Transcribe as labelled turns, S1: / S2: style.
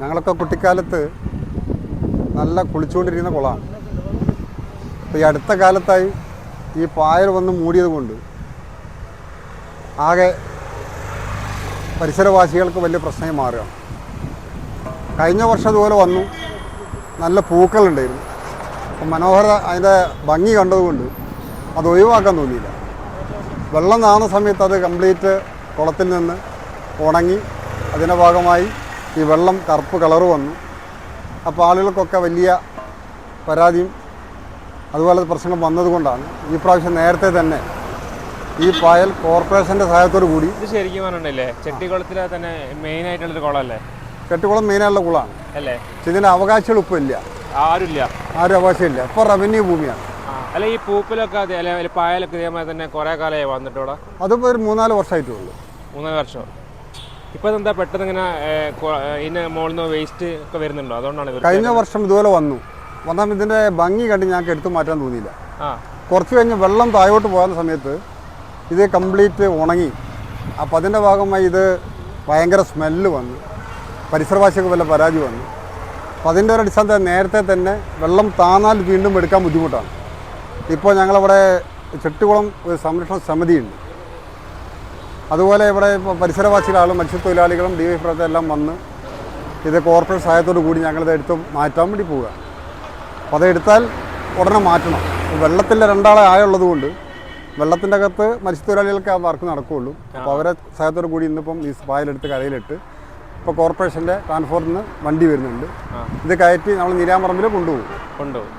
S1: ഞങ്ങളൊക്കെ കുട്ടിക്കാലത്ത് നല്ല കുളിച്ചുകൊണ്ടിരിക്കുന്ന കുളമാണ്. അപ്പോൾ ഈ അടുത്ത കാലത്തായി ഈ പായൽ വന്ന് മൂടിയത് കൊണ്ട് ആകെ പരിസരവാസികൾക്ക് വലിയ പ്രശ്നമായി മാറുകയാണ്. കഴിഞ്ഞ വർഷം ഇതുപോലെ വന്നു. നല്ല പൂക്കളുണ്ടായിരുന്നു. അപ്പം മനോഹര അതിന്റെ ഭംഗി കണ്ടതുകൊണ്ട് അത് ഒഴിവാക്കാൻ തോന്നിയില്ല. വെള്ളം നാണ സമയത്ത് അത് കംപ്ലീറ്റ് കുളത്തിൽ നിന്ന് ഉണങ്ങി അതിന്റെ ഭാഗമായി ഈ വെള്ളം കറുപ്പ് കളറ് വന്നു. അപ്പോൾ ആളുകൾക്കൊക്കെ വലിയ പരാതിയും അതുപോലെ പ്രശ്നം വന്നതുകൊണ്ടാണ്. ഈ പ്രാവശ്യം നേരത്തെ തന്നെ ഈ പായൽ കോർപ്പറേഷന്റെ സഹായത്തോടു കൂടി
S2: ഇത് ശരിക്കും പറഞ്ഞിട്ടില്ലേ ചെട്ടിക്കുളത്തിലെ തന്നെ മെയിൻ ആയിട്ടുള്ളൊരു കുളമല്ലേ?
S1: കെട്ടുകുളം മെയിനായുള്ള കുളമാണ്.
S2: അല്ലേ?
S1: ഇതിന്റെ അവകാശികൾ ഇപ്പോൾ ഇല്ല.
S2: ആരുമില്ല?
S1: ആരും അവകാശമില്ല ഇപ്പോൾ റവന്യൂ ഭൂമിയാണ്.
S2: അല്ല ഈ പൂപ്പിലൊക്കെ അതെ അല്ലെ പായലൊക്കെ ഇതേമാതിരി തന്നെ കുറേ കാലമായി വന്നിട്ടോടാ
S1: അതിപ്പോൾ ഒരു മൂന്നാൽ വർഷമായിട്ടുള്ളൂ.
S2: മൂന്നാൽ വർഷം. ഇപ്പം എന്താ പെട്ടെന്ന് ഇങ്ങനെ ഇതിന് മുകളിൽ നിന്ന് വേസ്റ്റ് ഒക്കെ വരുന്നുണ്ടോ? അതുകൊണ്ടാണ്
S1: കഴിഞ്ഞ വർഷം ഇതുപോലെ വന്നു. വന്നാൽ ഇതിന്റെ ഭംഗി കണ്ട് ഞങ്ങൾക്ക് എടുത്തു മാറ്റാൻ തോന്നിയില്ല. കുറച്ച് കഴിഞ്ഞ് വെള്ളം താഴോട്ട് പോകുന്ന സമയത്ത് ഇത് കംപ്ലീറ്റ് ഉണങ്ങി. അപ്പം അതിന്റെ ഭാഗമായി ഇത് ഭയങ്കര സ്മെല്ല് വന്നു. പരിസരവാസികൾക്ക് വല്ല പരാതി വന്നു. അപ്പോൾ അതിന്റെ ഒരു അടിസ്ഥാനത്തിൽ നേരത്തെ തന്നെ വെള്ളം താന്നാൽ വീണ്ടും എടുക്കാൻ ബുദ്ധിമുട്ടാണ്. ഇപ്പോൾ ഞങ്ങളവിടെ ചെട്ടുകുളം ഒരു സംരക്ഷണ സമിതിയുണ്ട്. അതുപോലെ ഇവിടെ പരിസരവാസികളും മത്സ്യത്തൊഴിലാളികളും ഡി വൈ എല്ലാം വന്ന് ഇത് കോർപ്പറേറ്റ് സഹായത്തോടു കൂടി ഞങ്ങളിത് എടുത്ത് മാറ്റാൻ വേണ്ടി പോവുക. അപ്പോൾ അതെടുത്താൽ ഉടനെ മാറ്റണം. വെള്ളത്തിന്റെ രണ്ടാളെ ആയുള്ളത് കൊണ്ട് വെള്ളത്തിന്റെ അകത്ത് മത്സ്യത്തൊഴിലാളികൾക്ക് ആ വർക്ക് നടക്കുകയുള്ളൂ. അപ്പോൾ അവരെ സഹായത്തോടു കൂടി ഇന്നിപ്പം ഈ പായലെടുത്ത് കരയിലിട്ട് ഇപ്പോൾ കോർപ്പറേഷന്റെ നിന്ന് വണ്ടി വരുന്നുണ്ട്. ഇത് കയറ്റി നമ്മൾ നീരാമ്പറമ്പിൽ കൊണ്ടുപോകും.
S2: കൊണ്ടുപോകും.